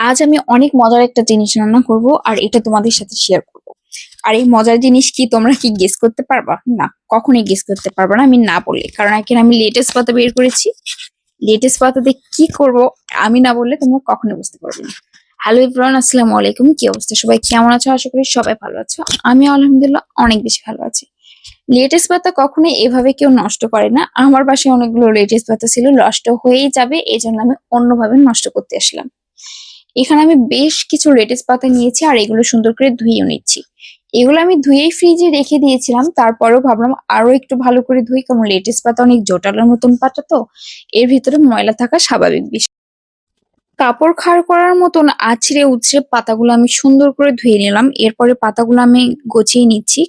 আজ আমি অনেক মজার একটা জিনিস রান্না করব আর এটা তোমাদের সাথে শেয়ার করব। আর এই মজার জিনিস কি তোমরা কি গেস করতে পারবা? না, কখনোই গেস করতে পারবা না, আমি না বললে। কারণ এখানে আমি লেটেস্ট পাতা বের করেছি। লেটেস্ট পাতাতে কি করব আমি না বললে তোমরা কখনো বুঝতে পারবে না। হ্যালো ইব্রান আসসালামু আলাইকুম। কি অবস্থা? সবাই কেমন আছো? আশা করি সবাই ভালো আছো। আমি আলহামদুলিল্লাহ অনেক বেশি ভালো আছি। লেটেস্ট পাতা কখনোই এভাবে কেউ নষ্ট করে না। আমার বাসায় অনেকগুলো লেটেস্ট পাতা ছিল, নষ্ট হয়েই যাবে। এই জন্য আমি অন্যভাবে নষ্ট করতে আসলাম। এখানে আমি বেশ কিছু লেটেস্ট পাতা নিয়েছি আর এগুলো সুন্দর করে ধুয়েও নিচ্ছি। এগুলো আমি ধুয়েই ফ্রিজে রেখে দিয়েছিলাম, তারপরেও ভাবলাম আরও একটু ভালো করে ধুই, কারণ লেটেস্ট পাতা অনেক জোটালোর মতন পাতা তো, এর ভিতরে ময়লা থাকা স্বাভাবিক বিষয় কাপড় খাড় করার মতন আছড়ে উছড়ে পাতাগুলো আমি সুন্দর করে ধুয়ে নিলাম। এরপরে পাতাগুলো আমি গোছিয়ে নিচ্ছি।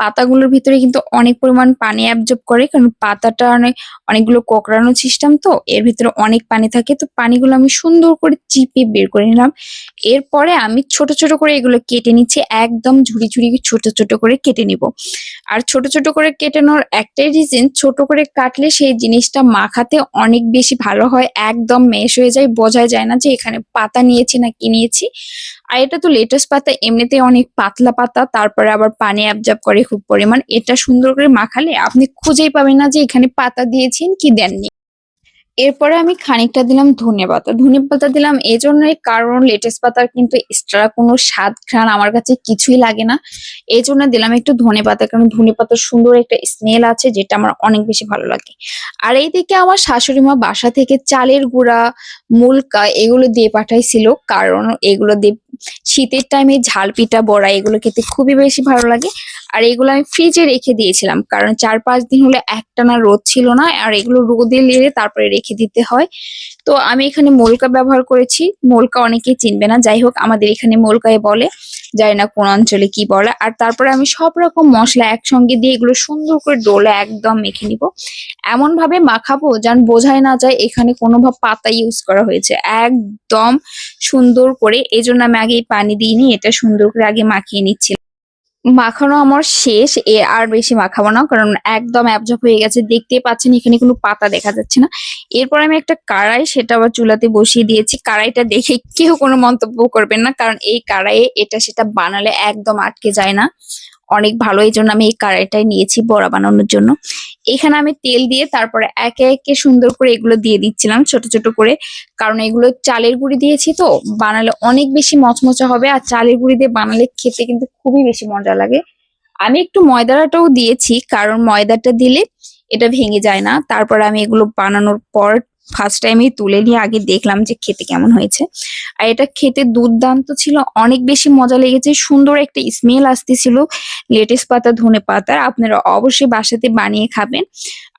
পাতাগুলোর ভিতরে কিন্তু অনেক পরিমাণ পানি অ্যাবজর্ব করে, কারণ পাতাটা অনেক, অনেকগুলো কোকড়ানো সিস্টেম তো, এর ভিতরে অনেক পানি থাকে। তো পানিগুলো আমি সুন্দর করে চিপে বের করে নিলাম। এরপরে আমি ছোট ছোট করে এগুলো কেটে নিচ্ছি, একদম ঝুড়ি ঝুড়ি ছোট ছোট করে কেটে নিব। আর ছোট ছোট করে কেটে নেওয়ার একটাই রিজন ছোট করে কাটলে সেই জিনিসটা মাখাতে অনেক বেশি ভালো হয়, একদম মেশ হয়ে যায়, বোঝাই যায় না যে এখানে পাতা নিয়েছি না কি নিয়েছি। আর এটা তো লেটেস্ট পাতা এমনিতে অনেক পাতলা পাতা, তারপরে আবার পানি অ্যাবজর্ব করে খুব পরিমাণ। এটা সুন্দর করে মাখালে আপনি খুঁজেই পাবেন না যে এখানে পাতা দিয়েছেন কি দেননি। এরপরে আমি খানিকটা দিলাম ধনে পাতা। ধনে পাতা দিলাম এই জন্যই কারণ লেটেস্ট পাতার কিন্তু এক্সট্রা কোনো স্বাদ ঘ্রাণ আমার কাছে কিছুই লাগে না। এই জন্য দিলাম একটু ধনে পাতা, কারণ ধনে পাতার সুন্দর একটা স্মেল আছে যেটা আমার অনেক বেশি ভালো লাগে। আর এইদিকে আমার শাশুড়ি মা বাসা থেকে চালের গুঁড়া, মুলকা এগুলো দিয়ে পাঠাইছিল, কারণ এগুলো দিয়ে শীতের টাইমে ঝাল পিঠা, বড়া এগুলো খেতে খুবই বেশি ভালো লাগে। আর এগুলো আমি ফ্রিজে রেখে দিয়েছিলাম, কারণ চার পাঁচ দিন হলে একটানা রোদ ছিল না, আর এগুলো রোদে লেড়ে তারপরে রেখে দিতে হয়। তো আমি এখানে মোলকা ব্যবহার করেছি, মোলকা অনেকেই চিনবে না, যাই হোক আমাদের এখানে মোলকায় বলে, জানি না কোন অঞ্চলে কি বলে। আর তারপরে আমি সব রকম মশলা একসঙ্গে দিয়ে এগুলো সুন্দর করে ডোলে একদম মেখে নিব। এমন ভাবে মাখাবো যেন বোঝাই না যায় এখানে কোনো পাতা ইউজ করা হয়েছে। একদম সুন্দর করে এই জন্য আমি আগে পানি দিইনি, এটা সুন্দর করে আগে মাখিয়ে নিচ্ছি মাখানো আমার শেষ, এ আর বেশি মাখাবো না, কারণ একদম অ্যাবজব হয়ে গেছে। দেখতেই পাচ্ছেন, এখানে কোনো পাতা দেখা যাচ্ছে না। এরপর আমি একটা কাড়াই, সেটা আবার চুলাতে বসিয়ে দিয়েছি। কাড়াইটা দেখে কেউ কোনো মন্তব্য করবেন না, কারণ এই কাড়াইয়ে এটা, সেটা বানালে একদম আটকে যায় না। অনেক ভালো, এই জন্য আমি এই কড়াইটাই নিয়েছি বড়া বানানোর জন্য। এখানে আমি তেল দিয়ে তারপরে একে একে সুন্দর করে এগুলো দিয়ে দিচ্ছিলাম, ছোট ছোট করে। কারণ এগুলো চালের গুঁড়ি দিয়েছি তো, বানালে অনেক বেশি মচমচা হবে আর চালের গুঁড়ি দিয়ে বানালে খেতে কিন্তু খুবই বেশি মজা লাগে। আমি একটু ময়দাটাও দিয়েছি, কারণ ময়দাটা দিলে এটা ভেঙে যায় না। তারপর আমি এগুলো বানানোর পর ফার্স্ট টাইমে তুলে নিয়ে আগে দেখলাম যে খেতে কেমন হয়েছে। আর এটা খেতে দুর্দান্ত ছিল, অনেক বেশি মজা লেগেছে, সুন্দর একটা স্মেল আসতেছিল। লেটেস্ট পাতা ধনে পাতার আপনারা অবশ্যই বাসাতে বানিয়ে খাবেন।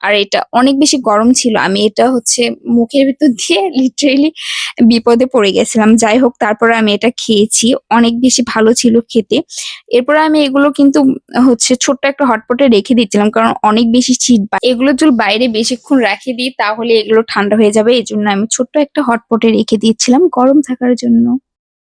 আর এটা অনেক বেশি গরম ছিল। আমি এটা হচ্ছে মুখের ভিতর দিয়ে লিটারেলি বিপদে পড়ে গেছিলাম। যাই হোক তারপরে আমি এটা খেয়েছি। অনেক বেশি ভালো ছিল খেতে। এরপরে আমি এগুলো কিন্তু হচ্ছে ছোট্ট একটা হটপটে রেখে দিচ্ছিলাম কারণ অনেক বেশি শীত এগুলো যদি বাইরে বেশিক্ষণ রেখে দিই, তাহলে এগুলো ঠান্ডা হয়ে যাবে। এই জন্য আমি ছোট্ট একটা হটপটে রেখে দিয়েছিলাম গরম থাকার জন্য।